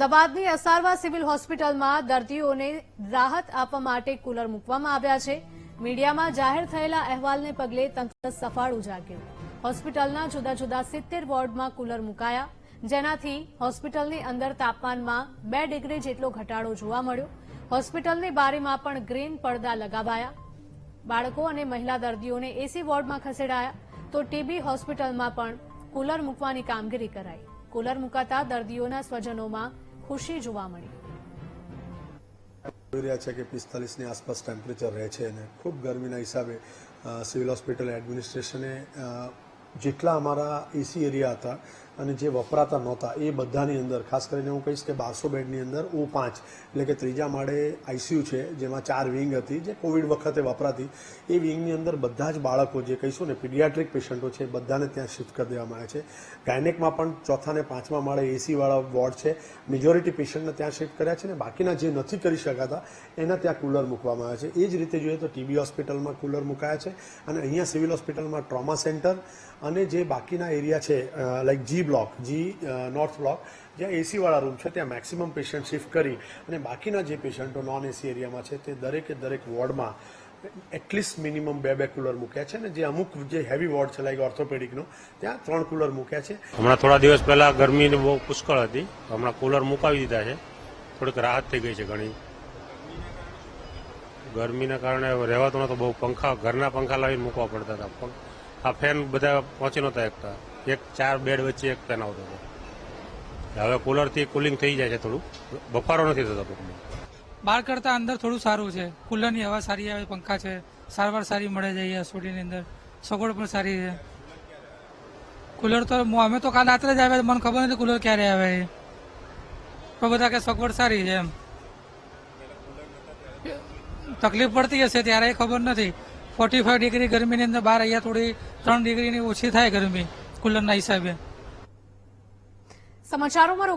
અમદાવાદની અસારવા સિવિલ હોસ્પિટલમાં દર્દીઓને રાહત આપવા માટે કુલર મૂકવામાં આવ્યા છે. મીડિયામાં જાહેર થયેલા અહેવાલને પગલે તંત્ર સફાળું ઉજાગ્યું હોસ્પિટલના જુદા જુદા સિત્તેર વોર્ડમાં કુલર મુકાયા, જેનાથી હોસ્પિટલની અંદર તાપમાનમાં બે ડિગ્રી જેટલો ઘટાડો જોવા મળ્યો. હોસ્પિટલની બારીમાં પણ ગ્રીન પડદા લગાવાયા. બાળકો અને મહિલા દર્દીઓને એસી વોર્ડમાં ખસેડાયા, તો ટીબી હોસ્પિટલમાં પણ કુલર મૂકવાની કામગીરી કરાઈ. કુલર મુકાતા દર્દીઓના સ્વજનોમાં ખુશી જોવા મળી. જોઈ રહ્યા છે કે પિસ્તાલીસની આસપાસ ટેમ્પરેચર રહે છે અને ખૂબ ગરમીના હિસાબે સિવિલ હોસ્પિટલ એડમિનિસ્ટ્રેશને જેટલા અમારા એસી એરિયા હતા અને જે વપરાતા નહોતા, એ બધાની અંદર, ખાસ કરીને હું કહીશ કે બારસો બેડની અંદર ઓ પાંચ, એટલે કે ત્રીજા માળે આઈસીયુ છે, જેમાં ચાર વિંગ હતી, જે કોવિડ વખતે વપરાતી, એ વિંગની અંદર બધા જ બાળકો જે કહીશું ને, પીડિયાટ્રિક પેશન્ટો છે, બધાને ત્યાં શિફ્ટ કરી દેવામાં આવે છે. ગાયનેકમાં પણ ચોથા ને પાંચમા માળે એસીવાળા વોર્ડ છે. મેજોરિટી પેશન્ટને ત્યાં શિફ્ટ કર્યા છે ને, બાકીના જે નથી કરી શકાતા, એના ત્યાં કુલર મૂકવામાં આવે છે. એ જ રીતે જોઈએ તો ટીબી હોસ્પિટલમાં કુલર મુકાયા છે અને અહીંયા સિવિલ હોસ્પિટલમાં ટ્રોમા સેન્ટર અને જે બાકીના એરિયા છે like G block, G north block જ્યાં એસીવાળા રૂમ છે, ત્યાં મેક્સિમમ પેશન્ટ શિફ્ટ કરી અને બાકીના જે પેશન્ટો નોન એસી એરિયામાં છે, તે દરેકે દરેક વોર્ડમાં એટલીસ્ટ મિનિમમ બે બે કુલર મૂક્યા છે ને જે અમુક જે હેવી વોર્ડ છે લાઈક ઓર્થોપેડિકનો ત્યાં ત્રણ કુલર મૂક્યા છે. હમણાં થોડા દિવસ પહેલા ગરમીની બહુ પુષ્કળ હતી, હમણાં કુલર મુકાવી દીધા છે. થોડીક રાહત થઈ ગઈ છે ઘણી. ગરમીના કારણે રહેવાતો તો બહુ પંખા, ઘરના પંખા લાવીને મૂકવા પડતા હતા આ ફેન બધા પહોંચી નહોતા એકતા. એક ચાર બેડ વચ્ચે એક ફેન આવતો હતો હવે કુલરથી કુલિંગ થઈ જાય છે થોડું. બફારો નથી થતો ટૂંકમાં બહાર કરતા અંદર થોડું સારું છે. કુલરની હવા સારી આવે, પંખા છે. સારવાર સારી મળે છે અહીંયા હોસ્પિટલની અંદર. સગવડ પણ સારી છે. કુલર તો અમે તો કાલ રાત્રે જ આવ્યા મને ખબર નથી કુલર ક્યારે આવે એ. પણ બધા કે સગવડ સારી છે એમ. તકલીફ પડતી હશે ત્યારે એ ખબર નથી. ફોર્ટી ફાઈવ ડિગ્રી ગરમીની અંદર બહાર અહીંયા થોડી ત્રણ ડિગ્રીની ઓછી થાય ગરમી. કુલરના હિસાબે. સમાચારોમાં